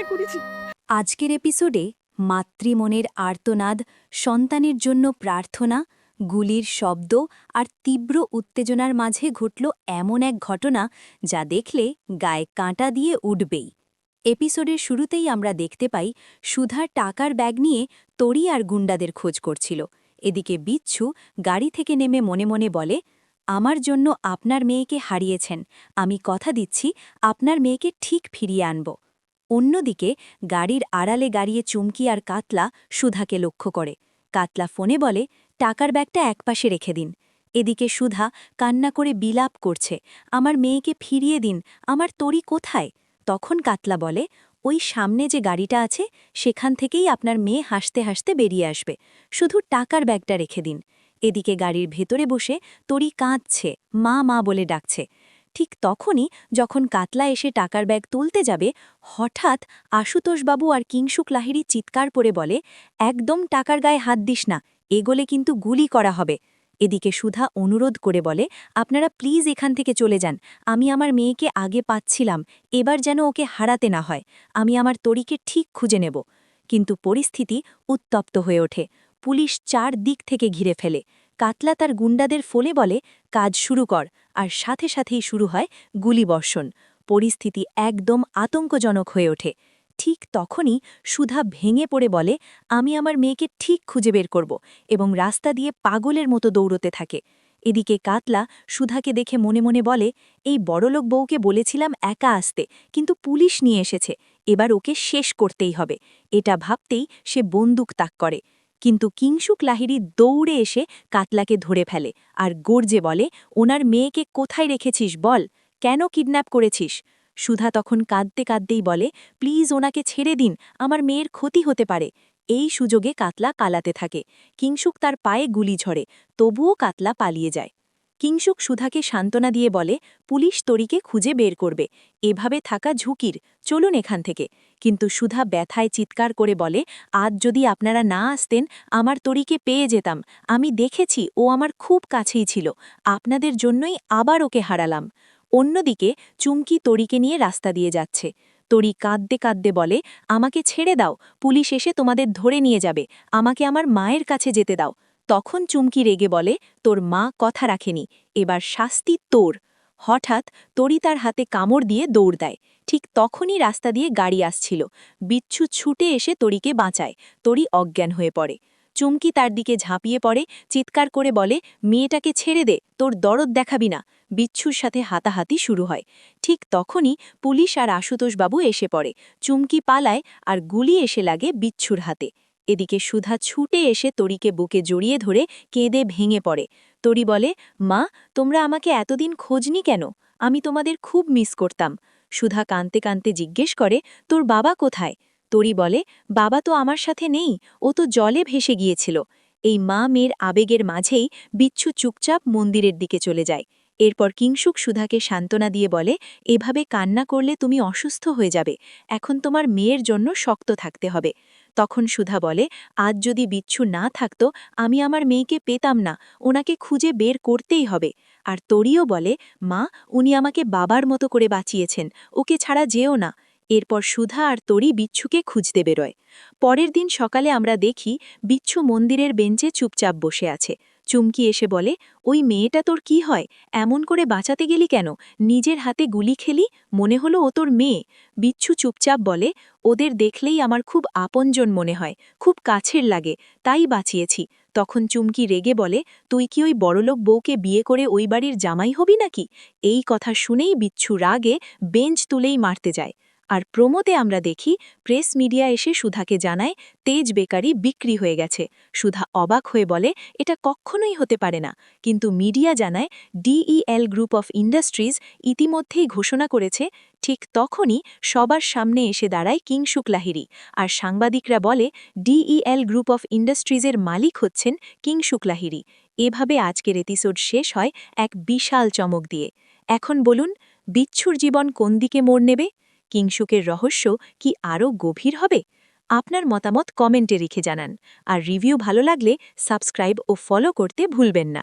মনে করেছি। আজকের এপিসোডে মাতৃমনের আর্তনাদ, সন্তানের জন্য প্রার্থনা, গুলির শব্দ আর তীব্র উত্তেজনার মাঝে ঘটল এমন এক ঘটনা যা দেখলে গায়ে কাঁটা দিয়ে উঠবেই। এপিসোডের শুরুতেই আমরা দেখতে পাই সুধার টাকার ব্যাগ নিয়ে তরি আর গুন্ডাদের খোঁজ করছিল। এদিকে বিচ্ছু গাড়ি থেকে নেমে মনে মনে বলে, আমার জন্য আপনার মেয়েকে হারিয়েছেন। আমি কথা দিচ্ছি, আপনার মেয়েকে ঠিক ফিরিয়ে আনব। অন্যদিকে, গাড়ির আড়ালে গাড়িয়ে চুমকি আর কাতলা সুধাকে লক্ষ্য করে। কাতলা ফোনে বলে, টাকার ব্যাগটা একপাশে রেখে দিন। এদিকে সুধা কান্না করে বিলাপ করছে, আমার মেয়েকে ফিরিয়ে দিন, আমার তরি কোথায়? তখন কাতলা বলে, ওই সামনে যে গাড়িটা আছে, সেখান থেকেই আপনার মেয়ে হাসতে হাসতে বেরিয়ে আসবে। শুধু টাকার ব্যাগটা রেখে দিন। এদিকে গাড়ির ভেতরে বসে তরি কাঁদছে, মা মা বলে ডাকছে। ঠিক তখনই যখন কাতলা এসে টাকার ব্যাগ তুলতে যাবে, হঠাৎ আশুতোষবাবু আর কিংসুক লাহিড়ি চিৎকার করে বলে, একদম টাকার গায়ে হাত দিস না, এগোলে কিন্তু গুলি করা হবে। এদিকে সুধা অনুরোধ করে বলে, আপনারা প্লিজ এখান থেকে চলে যান, আমি আমার মেয়েকে আগে পাচ্ছিলাম, এবার যেন ওকে হারাতে না হয়, আমি আমার তরিকে ঠিক খুঁজে নেব। কিন্তু পরিস্থিতি উত্তপ্ত হয়ে ওঠে। পুলিশ চার দিক থেকে ঘিরে ফেলে। কাতলা তার গুন্ডাদের ফলে বলে, কাজ শুরু কর। আর সাথে সাথেই শুরু হয় গুলিবর্ষণ। পরিস্থিতি একদম আতঙ্কজনক হয়ে ওঠে। ঠিক তখনই সুধা ভেঙে পড়ে বলে, আমি আমার মেয়েকে ঠিক খুঁজে বের করব এবং রাস্তা দিয়ে পাগলের মতো দৌড়তে থাকে। এদিকে কাতলা সুধাকে দেখে মনে মনে বলে, এই বড়লোক বউকে বলেছিলাম একা আসতে, কিন্তু পুলিশ নিয়ে এসেছে। এবার ওকে শেষ করতেই হবে। এটা ভাবতেই সে বন্দুক তাক করে। কিন্তু কিংসুক লাহিরি দৌড়ে এসে কাতলাকে ধরে ফেলে আর গর্জে বলে, ওনার মেয়েকে কোথায় রেখেছিস বল? কেন কিডন্যাপ করেছিস? সুধা তখন কাঁদতে কাঁদতেই বলে, প্লিজ ওনাকে ছেড়ে দিন, আমার মেয়ের ক্ষতি হতে পারে। এই সুযোগে কাতলা কালাতে থাকে। কিংসুক তার পায়ে গুলি ঝরে, তবুও কাতলা পালিয়ে যায়। কিংসুক সুধাকে সান্ত্বনা দিয়ে বলে, পুলিশ তরিকে খুঁজে বের করবে। এভাবে থাকা ঝুঁকির। চলুন এখান থেকে। কিন্তু সুধা ব্যথায় চিৎকার করে বলে, আজ যদি আপনারা না আসতেন, আমার তরিকে পেয়ে যেতাম। আমি দেখেছি ও আমার খুব কাছেই ছিল। আপনাদের জন্যই আবার ওকে হারালাম। অন্যদিকে চুমকি তরিকে নিয়ে রাস্তা দিয়ে যাচ্ছে। তরি কাঁদতে কাঁদতে বলে, আমাকে ছেড়ে দাও। পুলিশ এসে তোমাদের ধরে নিয়ে যাবে। আমাকে আমার মায়ের কাছে যেতে দাও। তখন চুমকি রেগে বলে, তোর মা কথা রাখেনি, এবার শাস্তি তোর। হঠাৎ তরি তার হাতে কামড় দিয়ে দৌড় দেয়। ঠিক তখনই রাস্তা দিয়ে গাড়ি আসছিল। বিচ্ছু ছুটে এসে তরিকে বাঁচায়। তরি অজ্ঞান হয়ে পড়ে। চুমকি তার দিকে ঝাঁপিয়ে পড়ে, চিৎকার করে বলে, মেয়েটাকে ছেড়ে দে, তোর দরদ দেখাবি না। বিচ্ছুর সাথে হাতাহাতি শুরু হয়। ঠিক তখনই পুলিশ আর আশুতোষবাবু এসে পড়ে। চুমকি পালায় আর গুলি এসে লাগে বিচ্ছুর হাতে। এদিকে সুধা ছুটে এসে তরিকে বুকে জড়িয়ে ধরে কেঁদে ভেঙে পড়ে। তরি বলে, মা, তোমরা আমাকে এতদিন খোঁজনি কেন? আমি তোমাদের খুব মিস করতাম। সুধা কানতে কানতে জিজ্ঞেস করে, তোর বাবা কোথায়? তরি বলে, বাবা তো আমার সাথে নেই, ও তো জলে ভেসে গিয়েছিল। এই মা মেয়ের আবেগের মাঝেই বিচ্ছু চুপচাপ মন্দিরের দিকে চলে যায়। এরপর কিংসুক সুধাকে সান্ত্বনা দিয়ে বলে, এভাবে কান্না করলে তুমি অসুস্থ হয়ে যাবে। এখন তোমার মেয়ের জন্য শক্ত থাকতে হবে। তখন সুধা বলে, আজ যদি বিচ্ছু না থাকতো, আমি আমার মেয়েকে পেতাম না। ওনাকে খুঁজে বের করতেই হবে। আর তরিও বলে, মা, উনি আমাকে বাবার মতো করে বাঁচিয়েছেন। ওকে ছাড়া যেও না। এরপর সুধা আর তরি বিচ্ছুকে খুঁজতে বেরোয়। পরের দিন সকালে আমরা দেখি, বিচ্ছু মন্দিরের বেঞ্চে চুপচাপ বসে আছে। চুমকি এসে বলে, ওই মেয়েটা তোর কি হয়? এমন করে বাঁচাতে গেলি কেন? নিজের হাতে গুলি খেলি? মনে হলো ও তোর মেয়ে। বিচ্ছু চুপচাপ বলে, ওদের দেখলেই আমার খুব আপনজন মনে হয়, খুব কাছের লাগে, তাই বাঁচিয়েছি। তখন চুমকি রেগে বলে, তুই কি ওই বড়লোক বউকে বিয়ে করে ওই বাড়ির জামাই হবি নাকি? এই কথা শুনেই বিচ্ছু রাগে বেঞ্চ তুলেই মারতে যায়। আর প্রমোতে আমরা দেখি, প্রেস মিডিয়া এসে সুধাকে জানায়, তেজ বেকারি বিক্রি হয়ে গেছে। সুধা অবাক হয়ে বলে, এটা কখনোই হতে পারে না। কিন্তু মিডিয়া জানায়, ডিইএল গ্রুপ অফ ইন্ডাস্ট্রিজ ইতিমধ্যেই ঘোষণা করেছে, ঠিক তখনই সবার সামনে এসে দাঁড়ায় কিংসুক লাহিরি আর সাংবাদিকরা বলে, ডিইএল গ্রুপ অফ ইন্ডাস্ট্রিজের মালিক হচ্ছেন কিংসুক লাহিরি এভাবে আজকের এপিসোড শেষ হয় এক বিশাল চমক দিয়ে। এখন বলুন, বিচ্ছুর জীবন কোন দিকে মোড় নেবে? কিংসুকের রহস্য কি আরও গভীর হবে? আপনার মতামত কমেন্টে রেখে জানান। আর রিভিউ ভালো লাগলে সাবস্ক্রাইব ও ফলো করতে ভুলবেন না।